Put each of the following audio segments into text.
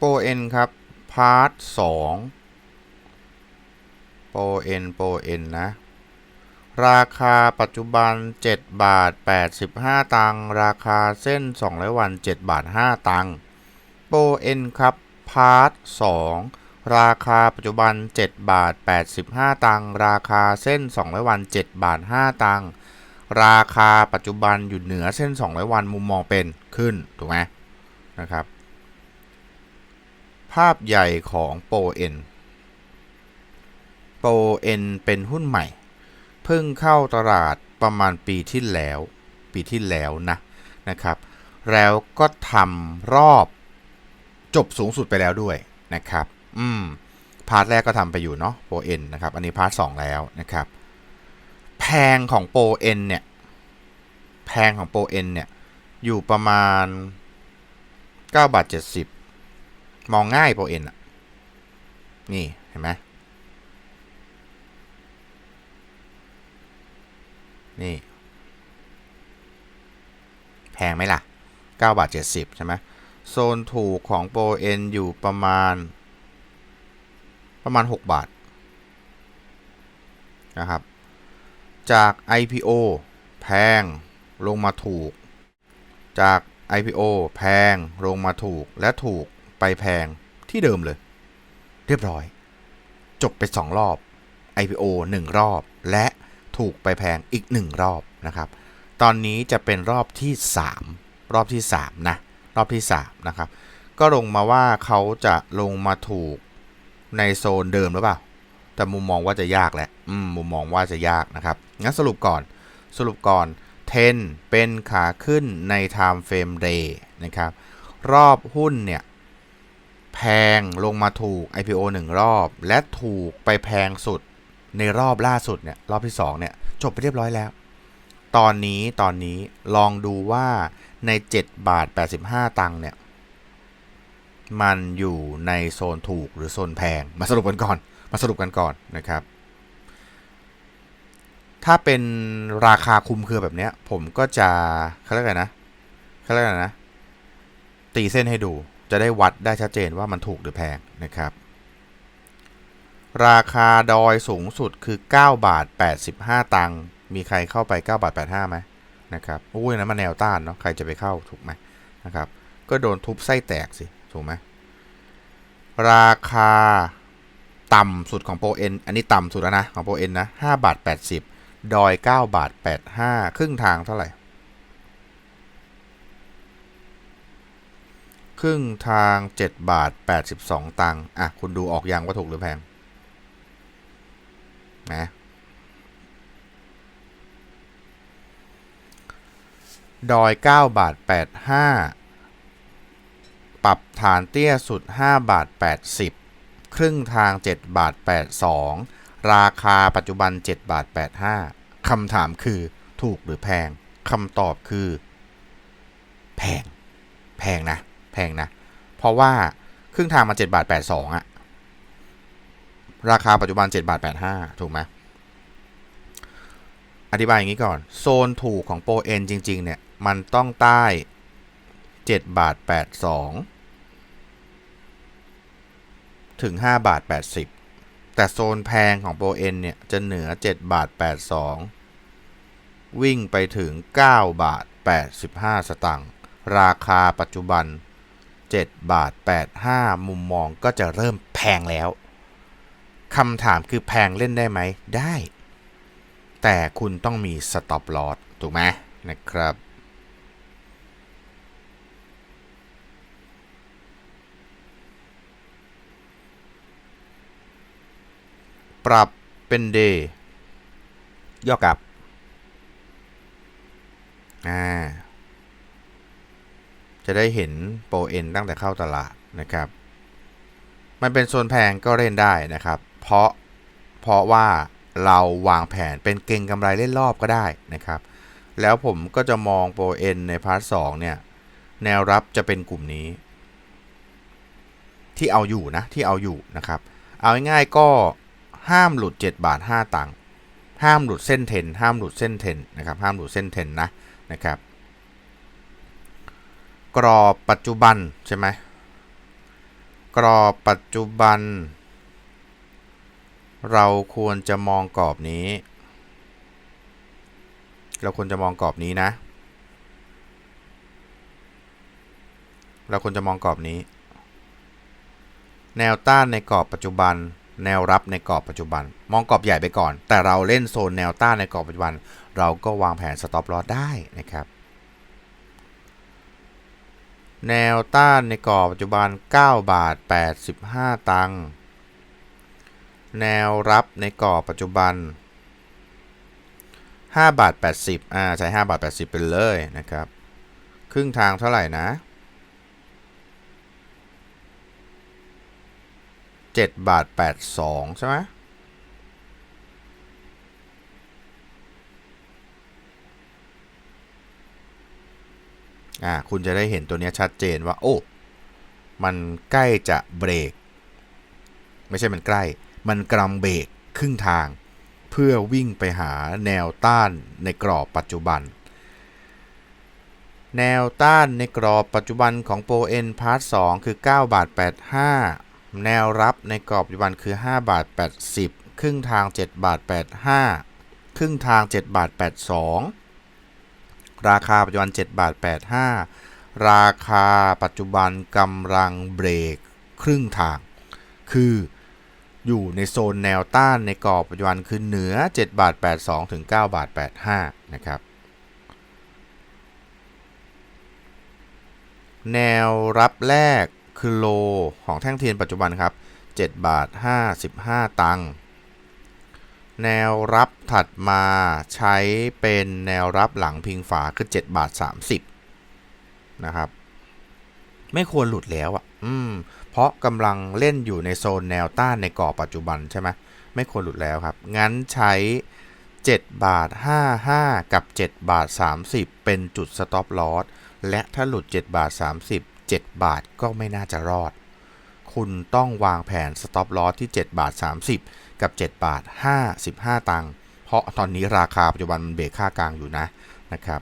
โปรเอ็นครับพาร์ทสองโปรเอ็นโปรเอ็นนะ ราคาปัจจุบัน 7 บาท 85 ตังค์ราคาเส้น200วัน 7 บาท 5 ตังค์โปรเอ็นครับพาร์ท2ราคาปัจจุบัน 7 บาท 85 ตังค์ราคาเส้น200วัน 7 บาท 5 ตังค์ราคาปัจจุบันอยู่เหนือเส้น200วันมุมมองเป็นขึ้น ถูกไหมนะครับาพใหญ่ของโปรเอ็นโปรเอ็นเป็นหุ้นใหม่ เพิ่งเข้าตลาดประมาณปีที่แล้ว ปีที่แล้วนะนะครับ แล้วก็ทำรอบจบสูงสุดไปแล้วด้วยนะครับ อืม พาร์ทแรกก็ทำไปอยู่เนาะโปรเอ็นนะครับ อันนี้พาร์ทสองแล้วนะครับ แพงของโปรเอ็นเนี่ย แพงของโปรเอ็นเนี่ย อยู่ประมาณ9บาท70 มองง่ายโปรเอ็นอะนี่ เห็นไหมนี่ แพงไหมล่ะ 9 บาท 70 ใช่ไหมโซนถูกของโปรเอ็นอยู่ประมาณ ประมาณ 6 บาท นะครับ จาก IPO แพงลงมาถูก จาก IPO แพงลงมาถูกและถูก ไปแพงที่เดิมเลย เรียบร้อย จบไป 2 รอบ IPO 1 รอบ และถูกไปแพงอีก 1 รอบนะครับ ตอนนี้จะเป็นรอบที่ 3 รอบที่ 3 นะ รอบที่ 3 นะครับ ก็ลงมาว่าเขาจะลงมาถูกในโซนเดิมหรือเปล่า แต่มุมมองว่าจะยากแหละอืมมุมมองว่าจะยากนะครับ งั้นสรุปก่อน สรุปก่อนเทนเป็นขาขึ้นใน Time Frame Day นะครับ รอบหุ้นเนี่ย แพงลงมาถูก IPO 1 รอบ และถูกไปแพงสุดในรอบล่าสุดเนี่ยรอบที่ 2 เนี่ย จบไปเรียบร้อยแล้ว ตอนนี้ตอนนี้ลองดูว่าใน 7 บาท 85 ตังค์เนี่ย มันอยู่ในโซนถูกหรือโซนแพง มาสรุปกันก่อน มาสรุปกันก่อนนะครับ ถ้าเป็นราคาคุมเครือแบบเนี้ย ผมก็จะเขาเรียกไรนะเขาเรียกไรนะ ตีเส้นให้ดู จะได้วัดได้ชัดเจนว่ามันถูกหรือแพงนะครับ ราคาดอยสูงสุดคือ 9 บาท 85 ตังค์มีใครเข้าไป 9 บาท 85ไหมนะครับอุ้ยนะมันแนวต้านเนาะใครจะไปเข้าถูกไหมนะครับ ก็โดนทุบไส้แตกสิถูกไหมราคาต่ำสุดของโปรเอ็นอันนี้ต่ำสุดแล้วนะของโปรเอ็นนะ5บาท80 ดอย 9 บาท 85 ครึ่งทางเท่าไหร่ ครึ่งทาง 7 บาท 82 ตังค์อะ คุณดูออกยังว่าถูกหรือแพงนะดอย 9 บาท 85 ปรับฐานเตี้ยสุด 5 บาท 80 ครึ่งทาง 7 บาท 82 ราคาปัจจุบัน 7 บาท 85คำถามคือถูกหรือแพงคำตอบคือ แพง แพงนะ แพงนะ เพราะว่าครึ่งทางมา7บาท82อะราคาปัจจุบัน7บาท85 ถูกไหมอธิบายอย่างนี้ก่อน โซนถูกของโปรเอ็นจริง ๆ เนี่ย มันต้องใต้7บาท82 ถึง5บาท80 แต่โซนแพงของโปรเอ็นเนี่ย จะเหนือ7บาท82 วิ่งไปถึง9บาท85 สตางค์ราคาปัจจุบัน 7 บาท 85 มุมมองก็จะเริ่มแพงแล้วคำถามคือแพงเล่นได้ไหมได้ แต่คุณต้องมี stop loss ถูกไหมนะครับ ปรับเป็น day ย่อกลับ อ่า จะได้เห็นโปรเอ็นตั้งแต่เข้าตลาดนะครับ มันเป็นโซนแพงก็เล่นได้นะครับ เพราะเพราะว่าเราวางแผนเป็นเก่งกำไรเล่นรอบก็ได้นะครับ แล้วผมก็จะมองโปรเอ็นในพาร์ทสองเนี่ย แนวรับจะเป็นกลุ่มนี้ ที่เอาอยู่นะ ที่เอาอยู่นะครับ เอาง่ายๆก็ห้ามหลุด 7 บาท 5 ตังค์ห้ามหลุดเส้นเทนห้ามหลุดเส้นเทนนะครับ ห้ามหลุดเส้นเทนนะนะครับ กรอบปัจจุบันใช่ไหมกรอบปัจจุบัน เราควรจะมองกรอบนี้ เราควรจะมองกรอบนี้นะ เราควรจะมองกรอบนี้ แนวต้านในกรอบปัจจุบัน แนวรับในกรอบปัจจุบัน มองกรอบใหญ่ไปก่อน แต่เราเล่นโซนแนวต้านในกรอบปัจจุบัน เราก็วางแผนสต็อปลอสได้นะครับ แนวต้านในกรอบปัจจุบัน 9 บาท 85 ตังค์ แนวรับในกรอบปัจจุบัน 5 บาท 80 อ่า ใช้ 5 บาท 80ไปเลยนะครับ ครึ่งทางเท่าไหร่นะ 7 บาท 82 ใช่ไหม อ่าคุณจะได้เห็นตัวนี้ชัดเจนว่า โอ้มันใกล้จะเบรก ไม่ใช่มันใกล้ มันกำเบรกครึ่งทาง เพื่อวิ่งไปหาแนวต้านในกรอบปัจจุบัน แนวต้านในกรอบปัจจุบันของโปรเอ็นพาร์ท2คือ9บาท85 แนวรับในกรอบปัจจุบันคือ5บาท80 ครึ่งทาง7บาท85 ครึ่งทาง7บาท82 ราคาปัจจุบัน 7 บาท 85 ราคาปัจจุบันกำลังเบรกครึ่งทาง คืออยู่ในโซนแนวต้านในกรอบปัจจุบันคือเหนือ 7 บาท 82 ถึง 9 บาท 85 นะครับ แนวรับแรกคือโลของแท่งเทียนปัจจุบันครับ 7 บาท 55 ตังค์ แนวรับถัดมาใช้เป็นแนวรับหลังพิงฝาคือ7บาท30นะครับ ไม่ควรหลุดแล้วอะ อืม เพราะกำลังเล่นอยู่ในโซนแนวต้านในกรอบปัจจุบันใช่ไหมไม่ควรหลุดแล้วครับ งั้นใช้ 7 บาท 55 กับ 7 บาท 30 เป็นจุด stop loss และถ้าหลุด 7 บาท 30 7 บาทก็ไม่น่าจะรอด คุณต้องวางแผน stop loss ที่7บาท30 กับ7บาท55 ตังค์เพราะตอนนี้ราคาปัจจุบันมันเบรกค่ากลางอยู่นะนะครับ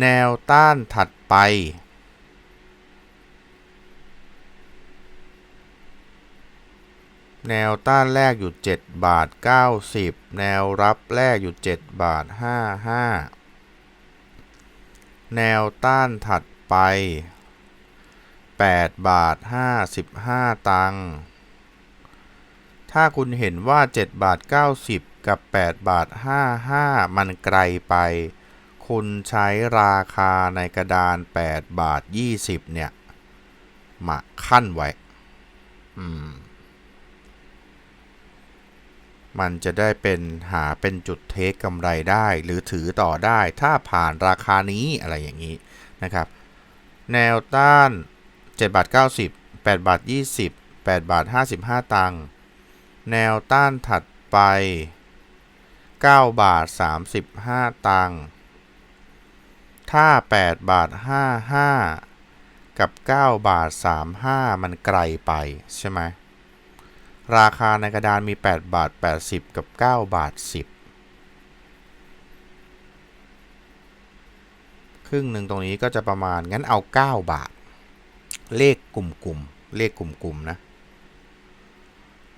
แนวต้านถัดไป แนวต้านแรกอยู่7บาท90 แนวรับแรกอยู่7บาท55 แนวต้านถัดไป 8 บาท 55 ตังค์ ถ้าคุณเห็นว่า 7 บาท 90 กับ 8 บาท 55 มันไกลไป คุณใช้ราคาในกระดาน 8 บาท 20 เนี่ย มาขั้นไว้ อืม มันจะได้เป็นหาเป็นจุดเทคกำไรได้หรือถือต่อได้ถ้าผ่านราคานี้อะไรอย่างนี้นะครับ แนวต้าน 7บาท90 8บาท20 8บาท55 ตังค์แนวต้านถัดไป 9 บาท 35 ตังค์ถ้า 8 บาท 55 กับ 9 บาท 35 มันไกลไป ใช่ไหม ราคาในกระดานมี 8 บาท 80 กับ 9 บาท 10 ครึ่งหนึ่งตรงนี้ก็จะประมาณงั้นเอา 9 บาท เลขกลุ่มๆ เลขกลุ่มๆ นะ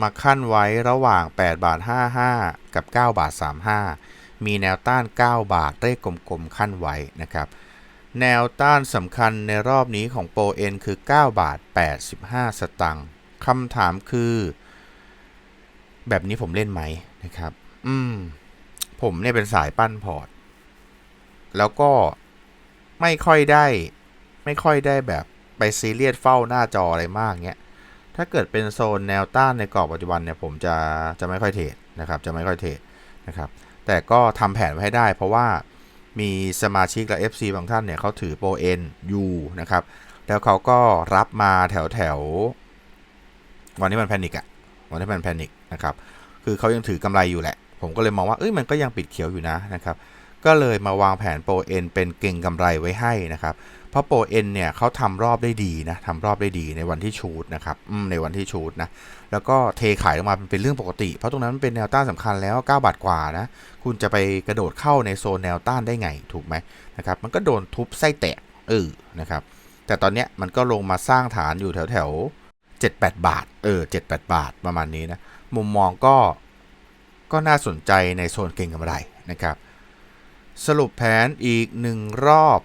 มาขั้นไว้ระหว่าง 8 บาท 55 กับ 9 บาท 35 มีแนวต้าน 9 บาท เลขกลมๆ ขั้นไว้นะครับ แนวต้านสำคัญในรอบนี้ของโปรเอ็นคือ 9 บาท 85 สตังค์คำถามคือ แบบนี้ผมเล่นไหมนะครับ อืม ผมเนี่ยเป็นสายปั้นพอร์ต แล้วก็ไม่ค่อยได้ ไม่ค่อยได้แบบ ไปซีเรียสเฝ้าหน้าจออะไรมากเงี้ย ถ้าเกิดเป็นโซนแนวต้านในกรอบปัจจุบันเนี่ยผมจะจะไม่ค่อยเทรดนะครับ จะไม่ค่อยเทรดนะครับ แต่ก็ทำแผนไว้ให้ได้ เพราะว่ามีสมาชิกและ FC บางท่านเนี่ยเขาถือโปรเอ็นอยู่นะครับ แล้วเขาก็รับมาแถวแถววันนี้มันแพนิกอะวันที่มันแพนิกนะครับ คือเขายังถือกำไรอยู่แหละ ผมก็เลยมองว่าเอ้ยมันก็ยังปิดเขียวอยู่นะนะครับ ก็เลยมาวางแผนโปรเอ็นเป็นเก่งกำไรไว้ให้นะครับ เพราะโปรเอ็นเนี่ยเขาทำรอบได้ดีนะทำรอบได้ดีในวันที่ชูดนะครับในวันที่ชูดนะ แล้วก็เทขายออกมาเป็นเรื่องปกติ เพราะตรงนั้นมันเป็นแนวต้านสำคัญแล้ว 9 บาทกว่านะ คุณจะไปกระโดดเข้าในโซนแนวต้านได้ไงถูกไหมนะครับ มันก็โดนทุบไส้แตกเออนะครับ แต่ตอนเนี้ยมันก็ลงมาสร้างฐานอยู่แถวแถวเจ็ดแปดบาท เออเจ็ดแปดบาทประมาณนี้นะ มุมมองก็ก็น่าสนใจในโซนเก่งกำไรนะครับ สรุปแผนอีกหนึ่งรอบ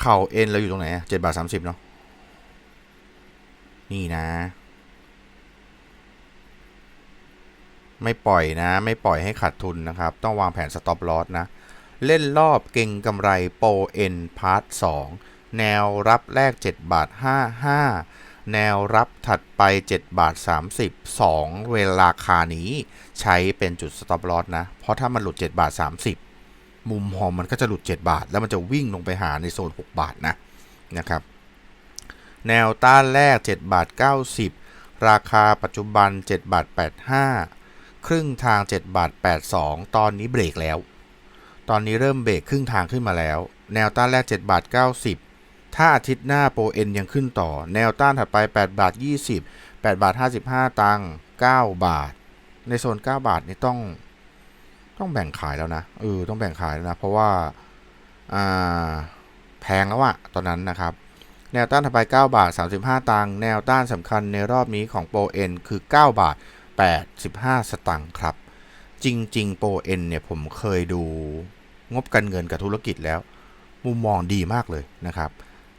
เข่าเอ็นเราอยู่ตรงไหนเจ็ดบาทสามสิบเนาะนี่นะ ไม่ปล่อยนะ ไม่ปล่อยให้ขาดทุนนะครับ ต้องวางแผน stop loss นะ เล่นรอบเก่งกำไรโปรเอ็นพาร์ท2แนวรับแรก 7 บาท 55 แนวรับถัดไป 7 บาท 30 2 เวลาคานี้ใช้เป็นจุด stop loss นะ เพราะถ้ามันหลุด 7 บาท 30 มุมมองมันก็จะหลุด 7 บาท แล้วมันจะวิ่งลงไปหาในโซน 6 บาทนะนะครับ แนวต้านแรก 7 บาท 90 ราคาปัจจุบัน 7 บาท 85 ครึ่งทาง 7 บาท 82 ตอนนี้เบรกแล้ว ตอนนี้เริ่มเบรกครึ่งทางขึ้นมาแล้ว แนวต้านแรก 7 บาท 90 ถ้าอาทิตย์หน้าโปรเอ็นยังขึ้นต่อ แนวต้านถัดไป 8 บาท 20 8 บาท 55 ตังค์9บาท ในโซน 9 บาทนี่ต้องต้องแบ่งขายแล้วนะเออต้องแบ่งขายแล้วนะ เพราะว่าอ่าแพงแล้วอะตอนนั้นนะครับ แนวต้านถัดไป 9 บาท 35 ตังค์แนวต้านสำคัญในรอบนี้ของโปรเอ็นคือ 9 บาท 85 สตังค์ครับ จริง ๆ โปรเอ็นเนี่ยผมเคยดูงบการเงินกับธุรกิจแล้ว มุมมองดีมากเลยนะครับ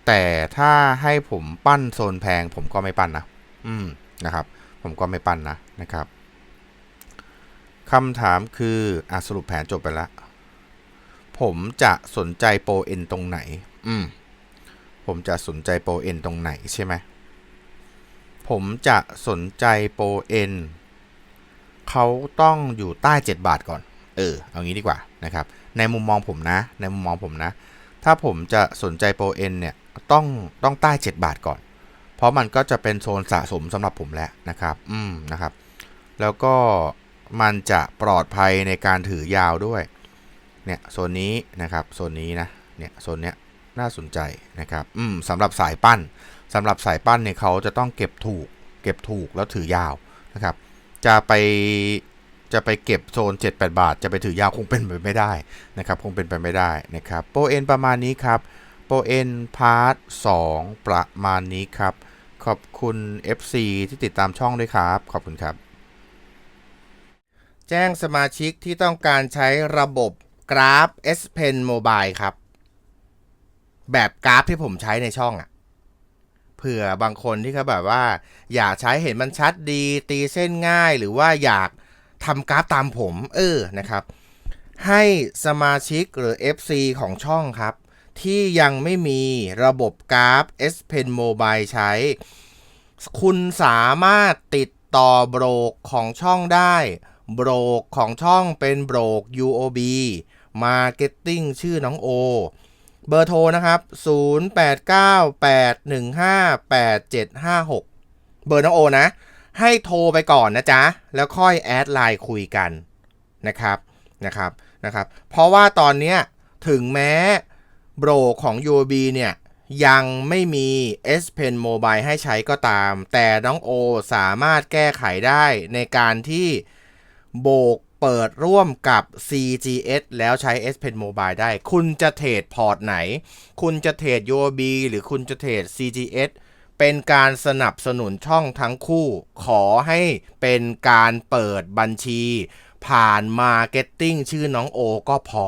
แต่ถ้าให้ผมปั้นโซนแพง ผมก็ไม่ปั้นนะ อืมนะครับ ผมก็ไม่ปั้นนะนะครับคำถามคืออะสรุปแผนจบไปแล้ว ผมจะสนใจโปรเอ็นตรงไหน อืมผมจะสนใจโปรเอ็นตรงไหนใช่ไหมผมจะสนใจโปรเอ็นเขาต้องอยู่ใต้ 7 บาทก่อน เออ เอางี้ดีกว่านะครับ ในมุมมองผมนะ ในมุมมองผมนะ ถ้าผมจะสนใจโปรเอ็นเนี่ย ต้องต้องใต้ 7 บาทก่อน เพราะมันก็จะเป็นโซนสะสมสำหรับผมแล้วนะครับ อืมนะครับ แล้วก็มันจะปลอดภัยในการถือยาวด้วย เนี่ยโซนนี้นะครับโซนนี้นะ เนี่ยโซนเนี้ยน่าสนใจนะครับ อืมสำหรับสายปั้นสำหรับสายปั้นเนี่ยเขาจะต้องเก็บถูก เก็บถูกแล้วถือยาวนะครับ จะไปจะไปเก็บโซน 7-8 บาท จะไปถือยาวคงเป็นไปไม่ได้นะครับ คงเป็นไปไม่ได้นะครับ โปรเอ็นประมาณนี้ครับ ปรเอ็นพาร์ท2ประมาณนี้ครับ ขอบคุณ FC ที่ติดตามช่องด้วยครับ ขอบคุณครับ แจ้งสมาชิกที่ต้องการใช้ระบบกราฟ S Pen Mobile ครับ แบบกราฟที่ผมใช้ในช่องอะ่ะเผื่อบางคนที่เขาแบบว่า อยากใช้เห็นมันชัดดี ตีเส้นง่ายหรือว่าอยากทำกราฟตามผม เออนะครับ ให้สมาชิกหรือ FC ของช่องครับ ที่ยังไม่มีระบบกราฟ S Pen Mobile ใช้ คุณสามารถติดต่อโบรกของช่องได้ โบรกของช่องเป็นโบรก UOB Marketing ชื่อน้องโอ เบอร์โทรนะครับ 0898158756 เบอร์น้องโอนะ ให้โทรไปก่อนนะจ๊ะ แล้วค่อยแอดไลน์คุยกันนะครับนะครับนะครับ เพราะว่าตอนเนี้ยถึงแม้ โบรกของ UOB เนี่ยยังไม่มี S Pen Mobile ให้ใช้ก็ตาม แต่น้องโอสามารถแก้ไขได้ในการที่โบกเปิดร่วมกับ CGS แล้วใช้ S Pen Mobile ได้ คุณจะเทรดพอร์ตไหน คุณจะเทรด UOB หรือคุณจะเทรด CGS เป็นการสนับสนุนช่องทั้งคู่ ขอให้เป็นการเปิดบัญชี ผ่าน Marketing ชื่อน้องโอก็พอ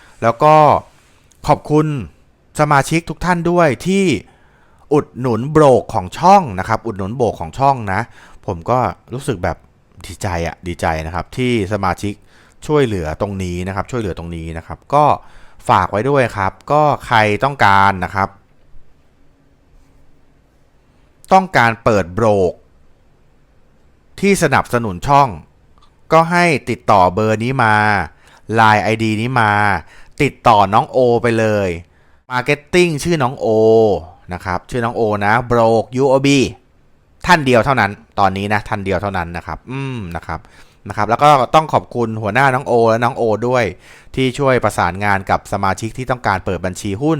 แล้วก็ขอบคุณสมาชิกทุกท่านด้วยที่อุดหนุนโบรกของช่องนะครับ อุดหนุนโบรกของช่องนะ ผมก็รู้สึกแบบดีใจอะดีใจนะครับ ที่สมาชิกช่วยเหลือตรงนี้นะครับ ช่วยเหลือตรงนี้นะครับ ก็ฝากไว้ด้วยครับ ก็ใครต้องการนะครับ ต้องการเปิดโบรกที่สนับสนุนช่อง ก็ให้ติดต่อเบอร์นี้มา Line ID นี้มา ติดต่อน้องโอไปเลย Marketing ชื่อน้องโอนะครับชื่อน้องโอนะ Broke UOB ท่านเดียวเท่านั้น ตอนนี้นะท่านเดียวเท่านั้นนะครับ อืมนะครับนะครับ แล้วก็ต้องขอบคุณหัวหน้าน้องโอและน้องโอด้วย ที่ช่วยประสานงานกับสมาชิกที่ต้องการเปิดบัญชีหุ้น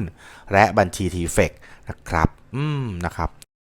และบัญชีทีเฟกนะครับ อืมนะครับ